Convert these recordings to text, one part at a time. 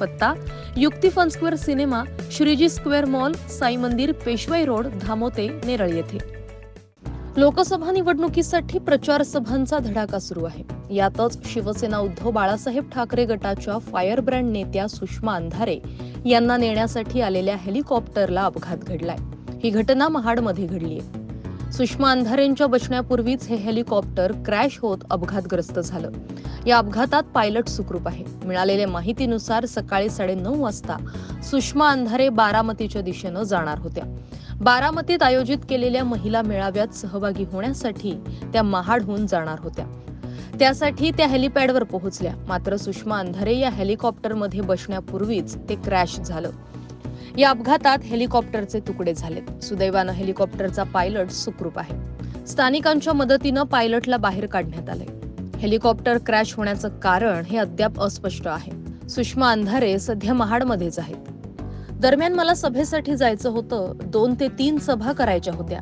पत्ता युक्ती Fun Square cinema Shreeji Square Mall Sai Mandir Peshwai Road धामोते Neral येथे. लोकसभा निवडणुकीसाठी प्रचार सभांचा धडाका सुरू आहे. यातच शिवसेना उद्धव बाळासाहेब ठाकरे गटाच्या फायर ब्रँड नेत्या सुषमा अंधारे यांना नेण्यासाठी आलेल्या हेलिकॉप्टरला अपघात घडलाय. ही घटना महाडमध्ये घडलीय. सुषमा अंधारेंच्या बसण्यापूर्वीच हे हेलिकॉप्टर क्रॅश होत अपघातग्रस्त झालं. या अपघातात पायलट सुखरूप आहे. मिळालेल्या माहितीनुसार सकाळी साडेनऊ वाजता सुषमा अंधारे बारामतीच्या दिशेनं जाणार होत्या. बारामतीत आयोजित केलेल्या महिला मेळाव्यात सहभागी होण्यासाठी त्या महाडहून जाणार होत्या. त्यासाठी त्या हेलिपॅडवर पोहोचल्या. मात्र सुषमा अंधारे या हेलिकॉप्टरमध्ये बसण्यापूर्वीच ते क्रॅश झालं. या अपघातात हेलिकॉप्टरचे तुकडे झालेत. सुदैवानं हेलिकॉप्टरचा पायलट सुखरूप आहे. स्थानिकांच्या मदतीनं पायलटला बाहेर काढण्यात आले हेलिकॉप्टर क्रॅश होण्याचं कारण हे अद्याप अस्पष्ट आहे. सुषमा अंधारे सध्या महाडमध्येच आहेत. दरम्यान मला सभेसाठी जायचं होतं दोन ते तीन सभा करायच्या होत्या.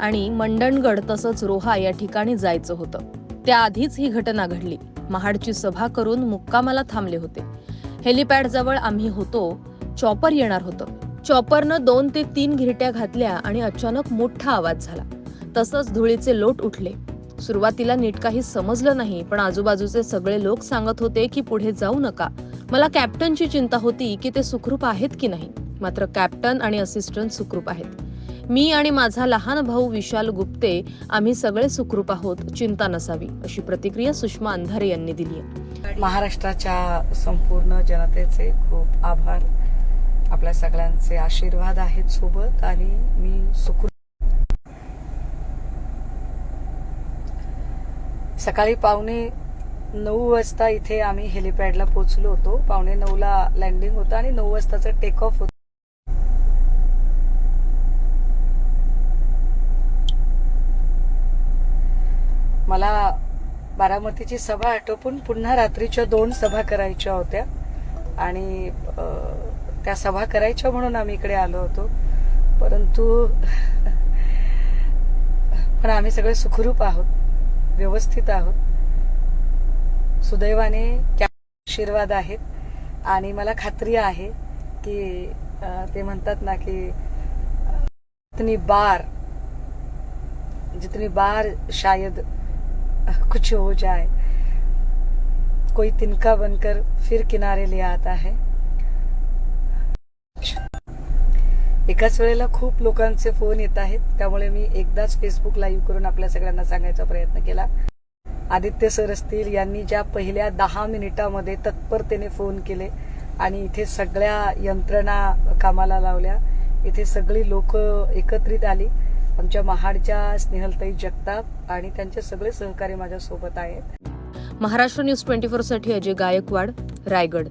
आणि मंडणगड तसंच रोहा या ठिकाणी जायचं होतं. त्याआधीच ही घटना घडली. महाडची सभा करून मुक्कामाला थांबले होते. हेलिपॅड जवळ आम्ही होतो चॉपर येणार होतं. चॉपरनं दोन ते तीन घिरट्या घातल्या आणि अचानक मोठा आवाज झाला. तसंच धुळीचे लोट उठले. सुरुवातीला नीट काही समजलं नाही पण आजूबाजूचे सगळे लोक सांगत होते की पुढे जाऊ नका. मला कॅप्टनची चिंता होती की ते सुखरूप आहेत की नाही. मात्र कॅप्टन आणि असिस्टंट सुखरूप आहेत. मी आणि माझा लहान भाऊ विशाल गुप्ते आम्ही सगळे सुखरूप आहोत चिंता नसावी अशी प्रतिक्रिया सुषमा अंधारे यांनी दिली आहे. महाराष्ट्राच्या संपूर्ण जनतेचे खूप आभार. आपल्या सगळ्यांचे आशीर्वाद आहेत सोबत आणि मी सुखू सकाळी पावणे नऊ वाजता इथे आम्ही हेलिपॅडला पोहोचलो होतो. पावणे नऊला लँडिंग होतं आणि नऊ वाजताचं टेक ऑफ होतं. मला बारामतीची सभा आटोपून पुन्हा रात्रीच्या दोन सभा करायच्या होत्या. आणि त्या सभा करायच्या म्हणून आम्ही इकडे आलो होतो. परंतु पण आम्ही सगळे सुखरूप आहोत व्यवस्थित आहोत. सुदैवाने त्या आशीर्वाद आहेत. आणि मला खात्री आहे की ते म्हणतात ना की जितनी बार जितनी बार शायद कुछ हो जाए कोई तिनका बनकर फिर किनारे ले आता है। एकाच वेळेला खूप लोकांचे फोन येत आहेत. त्यामुळे मी एकदाच फेसबुक लाईव्ह करून आपल्या सगळ्यांना सांगायचा प्रयत्न केला. आदित्य सर असतील यांनी ज्या पहिल्या दहा मिनिटामध्ये तत्परतेने फोन केले आणि इथे सगळ्या यंत्रणा कामाला लावल्या. इथे सगळी लोक एकत्रित आली. आमच्या महाडच्या स्नेहलताई जगताप आणि त्यांचे सगळे सहकारी माझ्या सोबत आहेत. महाराष्ट्र न्यूज ट्वेंटी फोरसाठी अजय गायकवाड रायगड.